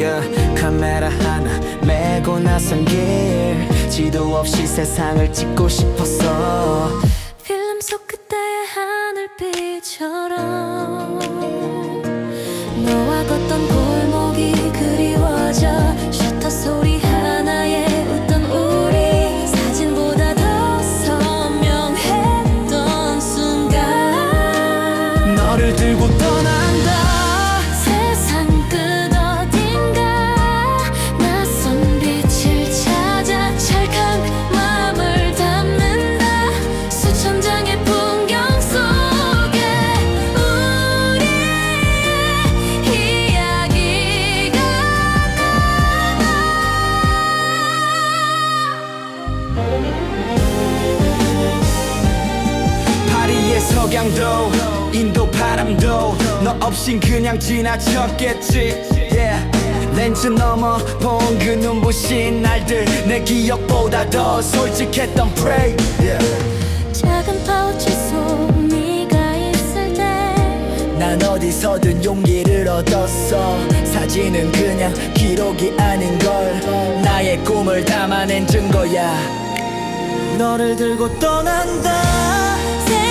Yeah, 카메라 하나 메고 나선 길. 지도 없이 세상을 찍고 싶었어. 필름 속 그때의 하늘빛처럼 너와 걷던 골목이 그리워져. 셔터 소리 하나에 웃던 우리 사진보다 더 선명했던 순간. 너를 들고 떠난 석양도 인도 바람도 너 없인 그냥 지나쳤겠지. Yeah. 렌즈 넘어 본 그 눈부신 날들 내 기억보다 더 솔직했던 pray. Yeah. 작은 파우치 속 네가 있을 때 난 어디서든 용기를 얻었어. 사진은 그냥 기록이 아닌 걸 나의 꿈을 담아낸 증거야. 너를 들고 떠난다. 세